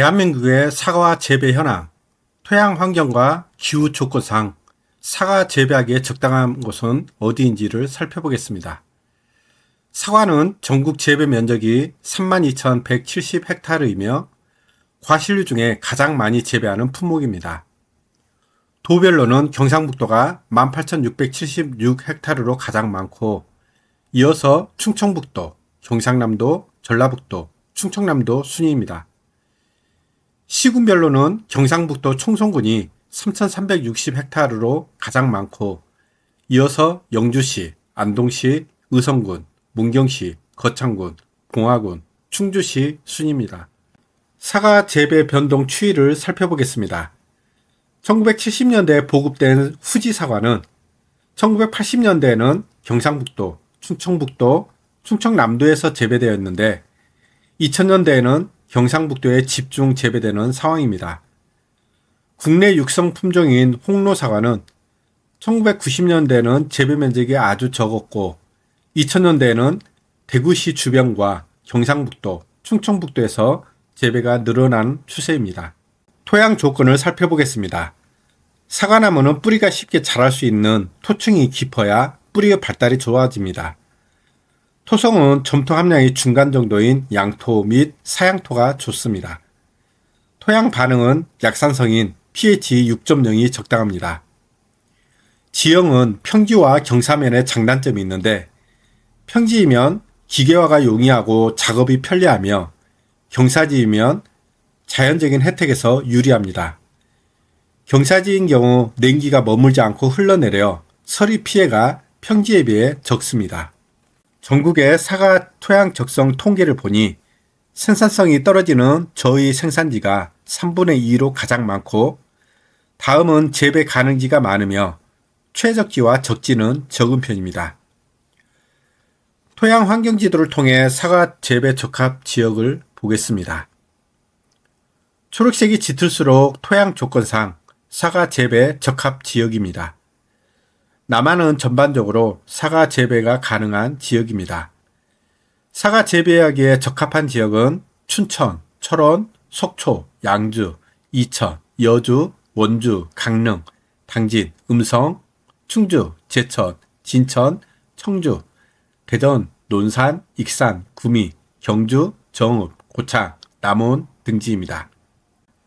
대한민국의 사과 재배 현황, 토양 환경과 기후 조건상 사과 재배하기에 적당한 곳은 어디인지를 살펴보겠습니다. 사과는 전국 재배 면적이 32,170헥타르이며 과실류 중에 가장 많이 재배하는 품목입니다. 도별로는 경상북도가 18,676헥타르로 가장 많고 이어서 충청북도, 경상남도, 전라북도, 충청남도 순위입니다. 시군별로는 경상북도 총성군이 3,360헥타르로 가장 많고 이어서 영주시, 안동시, 의성군, 문경시, 거창군, 봉화군, 충주시 순입니다. 사과 재배 변동 추이를 살펴보겠습니다. 1970년대에 보급된 후지 사과는 1980년대에는 경상북도, 충청북도, 충청남도에서 재배되었는데 2000년대에는 경상북도에 집중 재배되는 상황입니다. 국내 육성 품종인 홍로 사과는 1990년대에는 재배 면적이 아주 적었고 2000년대에는 대구시 주변과 경상북도, 충청북도에서 재배가 늘어난 추세입니다. 토양 조건을 살펴보겠습니다. 사과나무는 뿌리가 쉽게 자랄 수 있는 토층이 깊어야 뿌리의 발달이 좋아집니다. 토성은 점토 함량이 중간 정도인 양토 및 사양토가 좋습니다. 토양 반응은 약산성인 pH 6.0이 적당합니다. 지형은 평지와 경사면에 장단점이 있는데 평지이면 기계화가 용이하고 작업이 편리하며 경사지이면 자연적인 혜택에서 유리합니다. 경사지인 경우 냉기가 머물지 않고 흘러내려 서리 피해가 평지에 비해 적습니다. 전국의 사과 토양 적성 통계를 보니 생산성이 떨어지는 저희 생산지가 3분의 2로 가장 많고 다음은 재배 가능지가 많으며 최적지와 적지는 적은 편입니다. 토양 환경 지도를 통해 사과 재배 적합 지역을 보겠습니다. 초록색이 짙을수록 토양 조건상 사과 재배 적합 지역입니다. 남한은 전반적으로 사과 재배가 가능한 지역입니다. 사과 재배하기에 적합한 지역은 춘천, 철원, 속초, 양주, 이천, 여주, 원주, 강릉, 당진, 음성, 충주, 제천, 진천, 청주, 대전, 논산, 익산, 구미, 경주, 정읍, 고창, 남원 등지입니다.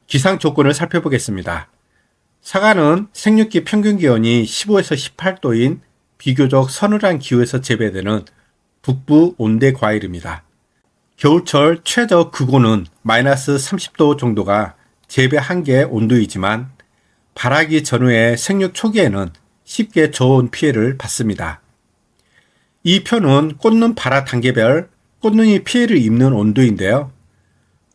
기상 조건을 살펴보겠습니다. 사과는 생육기 평균 기온이 15에서 18도인 비교적 서늘한 기후에서 재배되는 북부 온대 과일입니다. 겨울철 최저 극온은 마이너스 30도 정도가 재배 한계 온도이지만 발하기 전후의 생육 초기에는 쉽게 저온 피해를 받습니다. 이 표는 꽃눈 발화 단계별 꽃눈이 피해를 입는 온도인데요.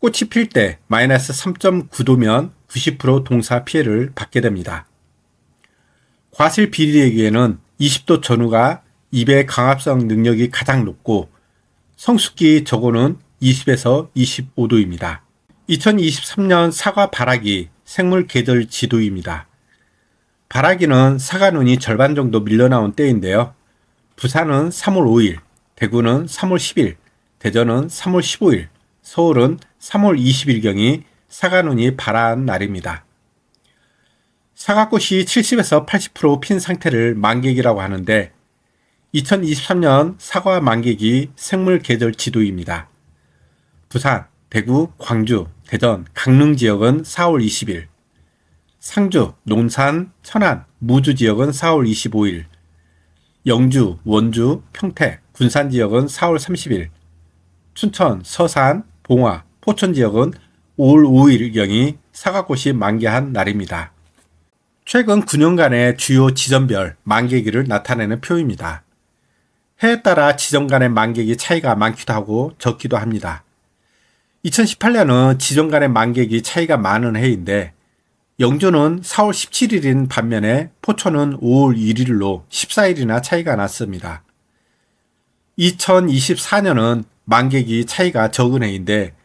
꽃이 필 때 마이너스 3.9도면 90% 동사 피해를 받게 됩니다. 과실 비리에게는 20도 전후가 잎의 강압성 능력이 가장 높고 성숙기 저고는 20에서 25도입니다. 2023년 사과 발화기 생물 계절 지도입니다. 발화기는 사과눈이 절반 정도 밀려나온 때인데요. 부산은 3월 5일, 대구는 3월 10일, 대전은 3월 15일, 서울은 3월 20일경이 사과눈이 발한 날입니다. 사과꽃이 70에서 80%핀 상태를 만객이라고 하는데 2023년 사과 만객이 생물 계절 지도입니다. 부산, 대구, 광주, 대전, 강릉 지역은 4월 20일, 상주, 논산, 천안, 무주 지역은 4월 25일, 영주, 원주, 평택, 군산 지역은 4월 30일, 춘천, 서산, 봉화, 포천 지역은 5월 5일경이 사과꽃이 만개한 날입니다. 최근 9년간의 주요 지점별 만개기를 나타내는 표입니다. 해에 따라 지점 간의 만객이 차이가 많기도 하고 적기도 합니다. 2018년은 지점 간의 만객이 차이가 많은 해인데 영주는 4월 17일인 반면에 포천은 5월 1일로 14일이나 차이가 났습니다. 2024년은 만객이 차이가 적은 해인데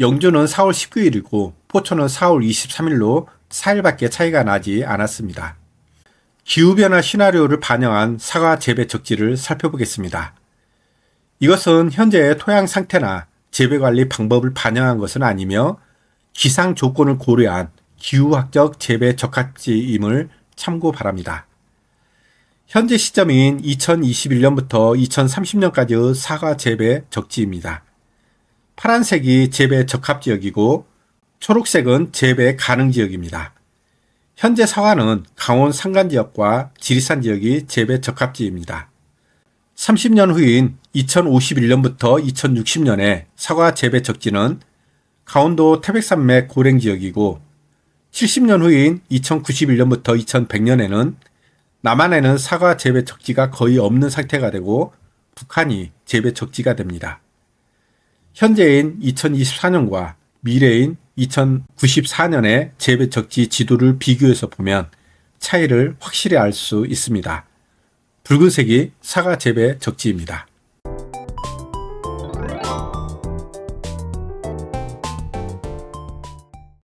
영주는 4월 19일이고 포천은 4월 23일로 4일밖에 차이가 나지 않았습니다. 기후변화 시나리오를 반영한 사과 재배 적지를 살펴보겠습니다. 이것은 현재의 토양 상태나 재배 관리 방법을 반영한 것은 아니며 기상 조건을 고려한 기후학적 재배 적합지임을 참고 바랍니다. 현재 시점인 2021년부터 2030년까지의 사과 재배 적지입니다. 파란색이 재배 적합 지역이고 초록색은 재배 가능 지역입니다. 현재 사과는 강원 산간 지역과 지리산 지역이 재배 적합지입니다. 30년 후인 2051년부터 2060년에 사과 재배 적지는 강원도 태백산맥 고랭 지역이고 70년 후인 2091년부터 2100년에는 남한에는 사과 재배 적지가 거의 없는 상태가 되고 북한이 재배 적지가 됩니다. 현재인 2024년과 미래인 2094년의 재배 적지 지도를 비교해서 보면 차이를 확실히 알 수 있습니다. 붉은색이 사과 재배 적지입니다.